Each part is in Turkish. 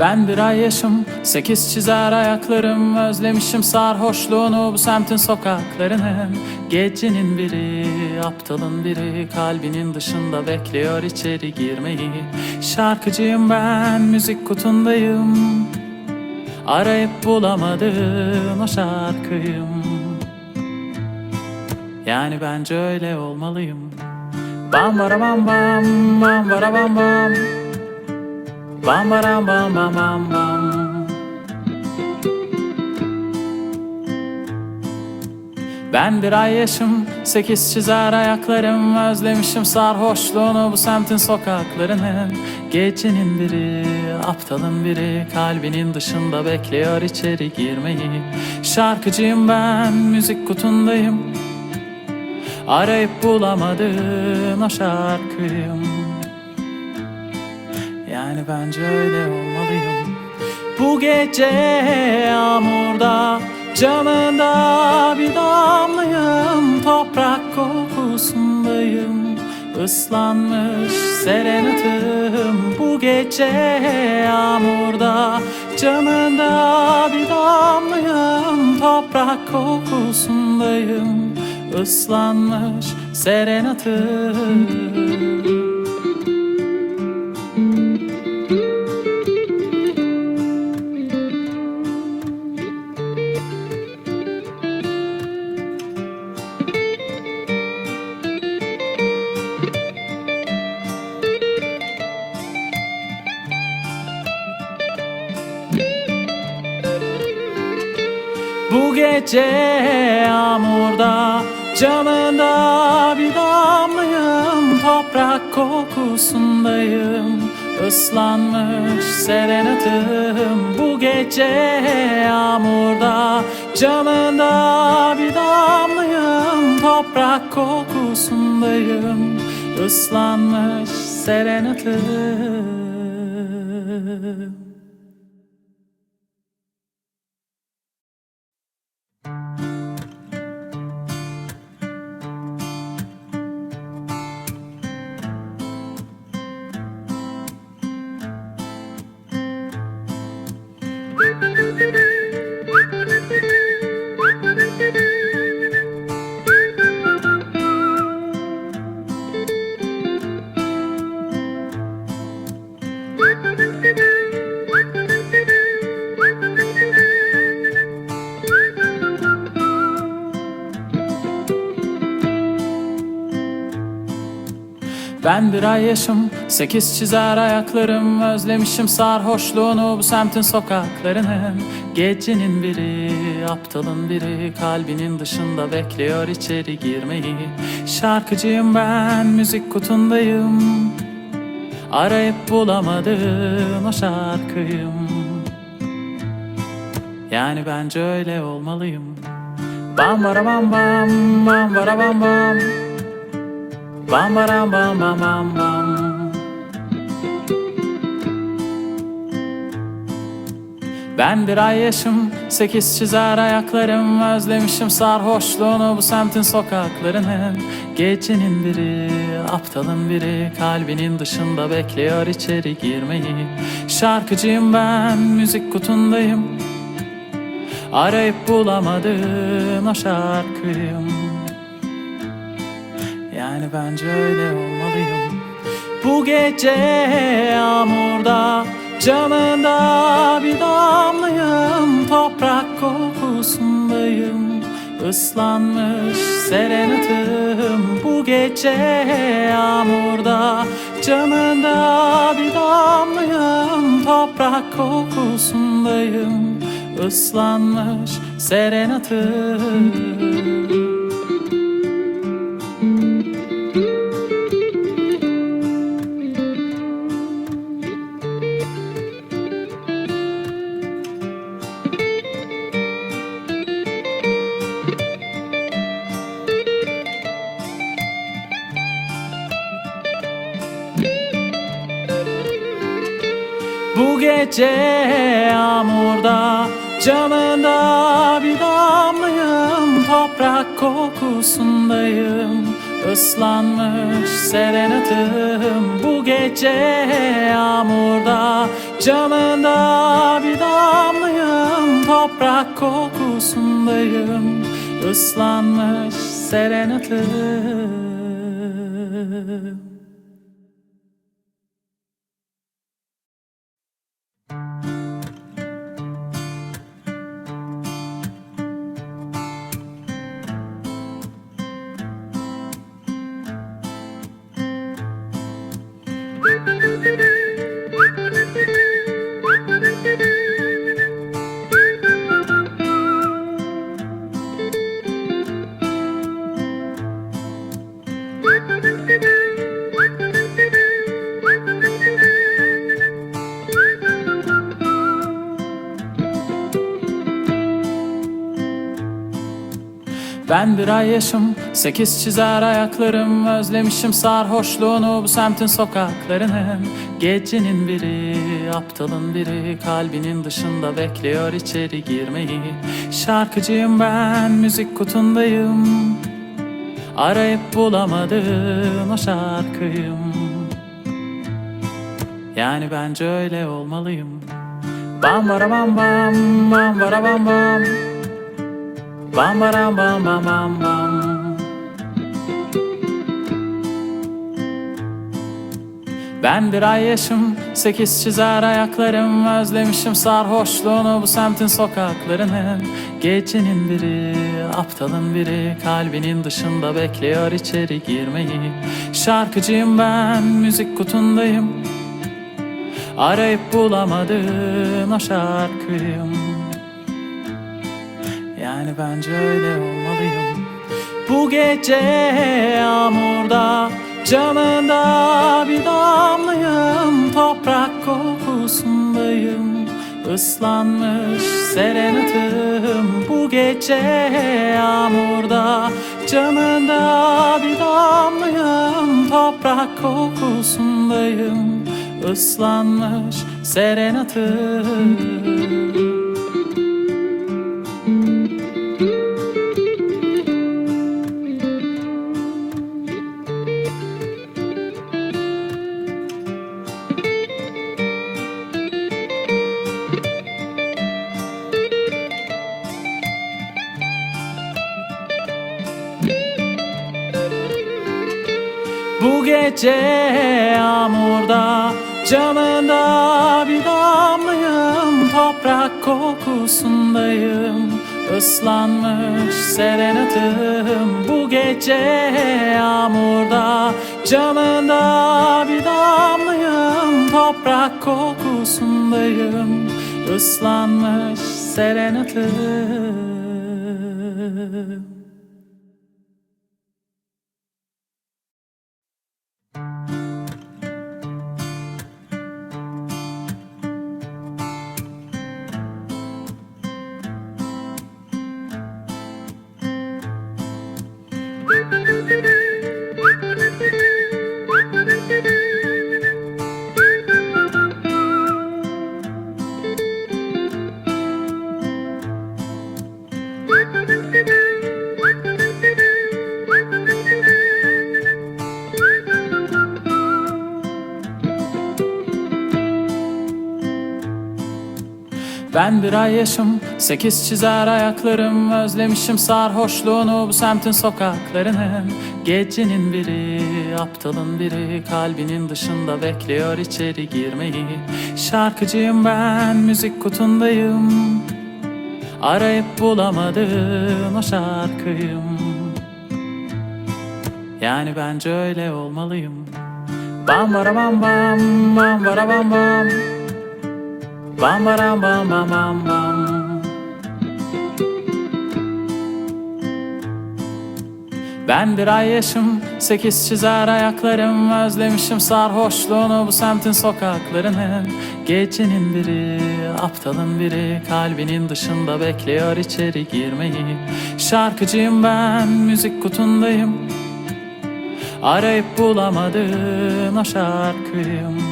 Ben bir ay yaşım, sekiz çizer ayaklarım Özlemişim sarhoşluğunu bu semtin sokaklarını. Gecenin biri, aptalın biri Kalbinin dışında bekliyor içeri girmeyi. Şarkıcıyım ben, müzik kutundayım. Arayıp bulamadığım o şarkıyım. Yani bence öyle olmalıyım. Bam bara bam bam, bam bara bam bam. Bam baram bam bam bam bam Ben bir ay yaşım, sekiz çizer ayaklarım Özlemişim sarhoşluğunu bu semtin sokaklarını. Gecenin biri, aptalın biri Kalbinin dışında bekliyor içeri girmeyi. Şarkıcıyım ben, müzik kutundayım. Arayıp bulamadığım o şarkıyım. Yani bence öyle olmalıyım. Bu gece yağmurda Camında bir damlayım Toprak kokusundayım. Islanmış serenatım Bu gece yağmurda. Camında bir damlayım Toprak kokusundayım. Islanmış serenatım gece yağmurda Camında bir damlayım Toprak kokusundayım. Islanmış serenatım Bu gece yağmurda Camında bir damlayım Toprak kokusundayım. Islanmış serenatım Ben bir ay yaşım, sekiz çizer ayaklarım Özlemişim sarhoşluğunu bu semtin sokaklarını. Gecenin biri, aptalın biri Kalbinin dışında bekliyor içeri girmeyi. Şarkıcıyım ben, müzik kutundayım. Arayıp bulamadığım o şarkıyım. Yani bence öyle olmalıyım. Bam bara bam bam, bam bara bam bam Bam baram bam bam bam bam. Ben bir ay yaşım, sekiz çizer ayaklarım. Özlemişim sarhoşluğunu bu semtin sokaklarını. Gecenin biri, aptalın biri. Kalbinin dışında bekliyor içeri girmeyi. Şarkıcıyım ben, müzik kutundayım. Arayıp bulamadığım o şarkıyım bence öyle olmalıyım. Bu gece yağmurda Camında bir damlayım. Toprak kokusundayım Islanmış serenatım. Bu gece yağmurda Camında bir damlayım. Toprak kokusundayım Islanmış serenatım gece yağmurda Camında bir damlayım Toprak kokusundayım. Islanmış serenatım Bu gece yağmurda Camında bir damlayım Toprak kokusundayım. Islanmış serenatım bir ay yaşım, sekiz çizer ayaklarım Özlemişim sarhoşluğunu bu semtin sokaklarının Gecenin biri, aptalın biri Kalbinin dışında bekliyor içeri girmeyi. Şarkıcıyım ben, müzik kutundayım. Arayıp bulamadığım o şarkıyım. Yani bence öyle olmalıyım. Bam bara bam bam, bam bara bam bam Bam baram bam bam bam bam. Ben bir ay yaşım, sekiz çizer ayaklarım. Özlemişim sarhoşluğunu bu semtin sokaklarının Gecenin biri, aptalın biri. Kalbinin dışında bekliyor içeri girmeyi. Şarkıcıyım ben, müzik kutundayım. Arayıp bulamadığın o şarkıyım yani bence öyle olmalıyım. Bu gece yağmurda Camında bir damlayım. Toprak kokusundayım. Islanmış serenatım. Bu gece yağmurda Camında bir damlayım. Toprak kokusundayım. Islanmış serenatım gece yağmurda Camında bir damlayım Toprak kokusundayım. Islanmış serenatım Bu gece yağmurda Camında bir damlayım Toprak kokusundayım. Islanmış serenatım Ben bir ay yaşım, sekiz çizer ayaklarım Özlemişim sarhoşluğunu bu semtin sokaklarının Gecenin biri, aptalın biri Kalbinin dışında bekliyor içeri girmeyi. Şarkıcıyım ben, müzik kutundayım. Arayıp bulamadığım o şarkıyım. Yani bence öyle olmalıyım. Bam bara bam bam, bam bara bam bam Bam baram bam bam bam bam. Ben bir ay yaşım, sekiz çizer ayaklarım. Özlemişim sarhoşluğunu bu semtin sokaklarının Gecenin biri, aptalın biri. Kalbinin dışında bekliyor içeri girmeyi. Şarkıcıyım ben, müzik kutundayım. Arayıp bulamadığın o şarkıyım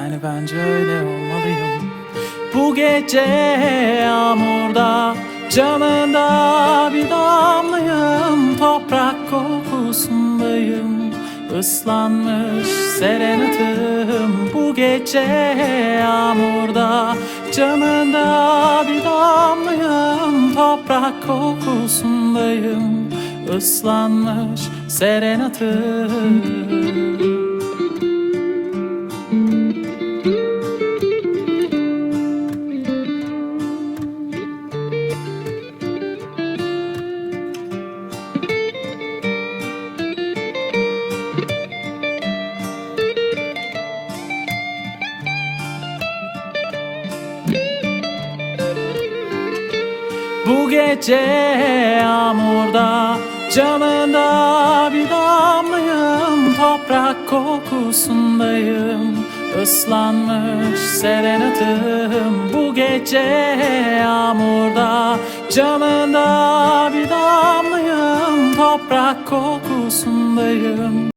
Yani bence öyle olmalıyım. Bu gece yağmurda Camında bir damlayım. Toprak kokusundayım Islanmış serenatım. Bu gece yağmurda Camında bir damlayım. Toprak kokusundayım Islanmış serenatım Bu gece yağmurda Camında bir damlayım Toprak kokusundayım. Islanmış serenatım Bu gece yağmurda Camında bir damlayım Toprak kokusundayım